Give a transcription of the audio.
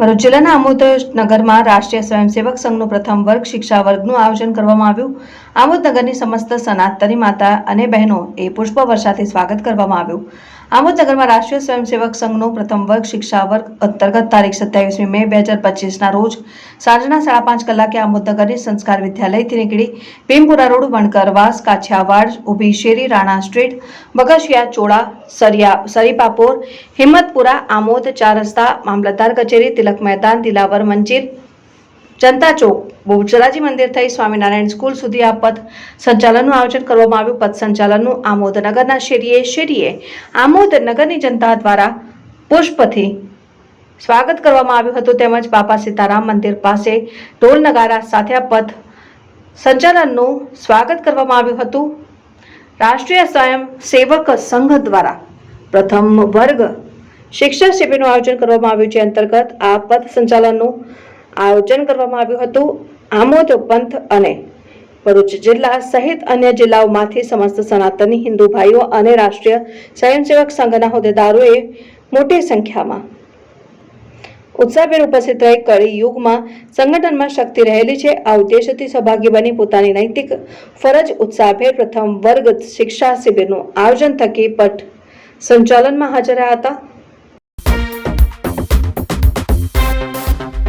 ભરૂચ જિલ્લાના આમોદ નગરમાં રાષ્ટ્રીય સ્વયંસેવક સંઘનું પ્રથમ વર્ગ શિક્ષા વર્ગનું આયોજન કરવામાં આવ્યું. આમોદનગરની સમસ્ત સનાતની માતા અને બહેનો એ પુષ્પ વર્ષાથી સ્વાગત કરવામાં આવ્યું. આમોદ નગરમાં રાષ્ટ્રીય સ્વયંસેવક સંઘનું પ્રથમ વર્ગ શિક્ષા વર્ગ અંતર્ગત તારીખ સત્યાવીસમી મે બે હજાર પચીસના રોજ સાંજના સાડા પાંચ કલાકે આમોદનગરની સંસ્કાર વિદ્યાલયથી નીકળી ભીમપુરા રોડ, વણકરવાસ કાછિયાવાડ ઊભી શેરી રાણા સ્ટ્રીટ, બગસિયા, ચોળા, સરિયા, સરીપાપોર, હિંમતપુરા, આમોદ ચાર રસ્તા મામલતદાર કચેરી, તિલક મેદાન દિલાવર મંચિર જનતા ચોક, બહુચરાજી મંદિર થઈ સ્વામિનારાયણ સ્કૂલ સુધી આ પથ સંચાલનનું આયોજન કરવામાં આવ્યું. પથ સંચાલનનું આમોદનગરના શેરીએ શેરીએ આમોદનગરની જનતા દ્વારા પુષ્પથી સ્વાગત કરવામાં આવ્યું હતું. તેમજ બાપા સીતારામ મંદિર પાસે ઢોલ નગારા સાથે આ પથ સંચાલનનું સ્વાગત કરવામાં આવ્યું હતું. રાષ્ટ્રીય સ્વયં સેવક સંઘ દ્વારા પ્રથમ વર્ગ શિક્ષણ શિબિરનું આયોજન કરવામાં આવ્યું છે અંતર્ગત આ પથ સંચાલનનું આયોજન કરવામાં આવ્યું હતું. આમોદ પંથ અને ભરૂચ જિલ્લા સહિત અન્ય જિલ્લાઓમાંથી સમસ્ત સનાતની હિન્દુ ભાઈઓ અને રાષ્ટ્રીય સ્વયંસેવક સંઘના હોદ્દેદારોએ મોટી સંખ્યામાં ઉત્સાહભેર ઉપસ્થિત રહી કળી યુગમાં સંગઠનમાં શક્તિ રહેલી છે. આ ઉદ્દેશથી સહભાગી બની પોતાની નૈતિક ફરજ ઉત્સાહભેર પ્રથમ વર્ગ શિક્ષા શિબિરનું આયોજન થકી પટ સંચાલનમાં હાજર રહ્યા હતા.